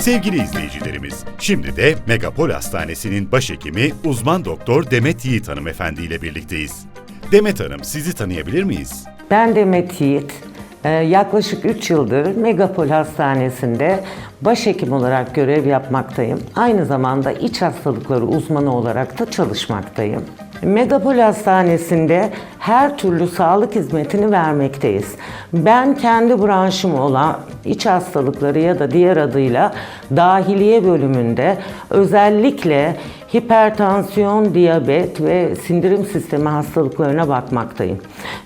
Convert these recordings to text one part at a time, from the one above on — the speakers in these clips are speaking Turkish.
Sevgili izleyicilerimiz, şimdi de Megapol Hastanesi'nin başhekimi uzman doktor Demet Yiğit hanımefendi ile birlikteyiz. Demet Hanım sizi tanıyabilir miyiz? Ben Demet Yiğit. Ee, Yaklaşık 3 yıldır Megapol Hastanesi'nde başhekim olarak görev yapmaktayım. Aynı zamanda iç hastalıkları uzmanı olarak da çalışmaktayım. Megapol Hastanesi'nde her türlü sağlık hizmetini vermekteyiz. Ben kendi branşım olan iç hastalıkları ya da diğer adıyla dahiliye bölümünde özellikle hipertansiyon, diyabet ve sindirim sistemi hastalıklarına bakmaktayım.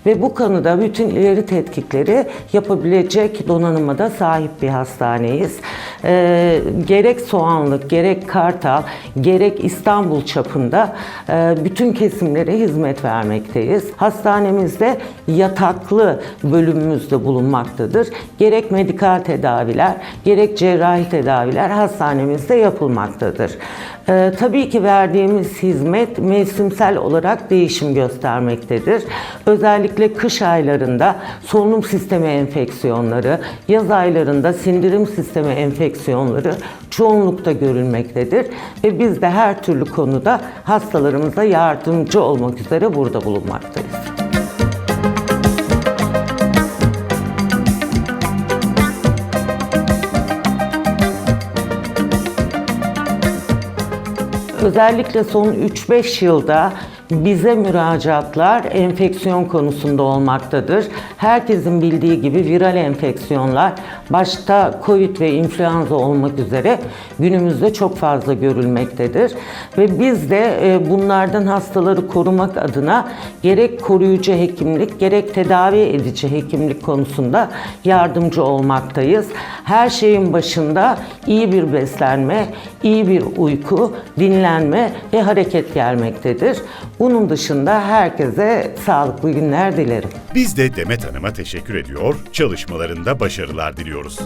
Ve bu konuda bütün ileri tetkikleri yapabilecek donanıma da sahip bir hastaneyiz. Ee, gerek Soğanlık, gerek Kartal, gerek İstanbul çapında e, bütün kesimlere hizmet vermekteyiz. Hastanemizde yataklı bölümümüzde bulunmaktadır. Gerek medikal tedaviler, gerek cerrahi tedaviler hastanemizde yapılmaktadır. Ee, tabii ki verdiğimiz hizmet mevsimsel olarak değişim göstermektedir. Özellikle kış aylarında solunum sistemi enfeksiyonları, yaz aylarında sindirim sistemi enfeksiyonları çoğunlukta görülmektedir. Ve biz de her türlü konuda hastalarımıza yardımcı olmak üzere burada bulunmaktayız. Özellikle son 3-5 yılda bize müracaatlar enfeksiyon konusunda olmaktadır. Herkesin bildiği gibi viral enfeksiyonlar başta Covid ve influenza olmak üzere günümüzde çok fazla görülmektedir. Ve biz de e, bunlardan hastaları korumak adına gerek koruyucu hekimlik gerek tedavi edici hekimlik konusunda yardımcı olmaktayız. Her şeyin başında iyi bir beslenme, iyi bir uyku, dinlenme ve hareket gelmektedir. Bunun dışında herkese sağlıklı günler dilerim. Biz de Demet Hanım'a teşekkür ediyor, çalışmalarında başarılar diliyoruz.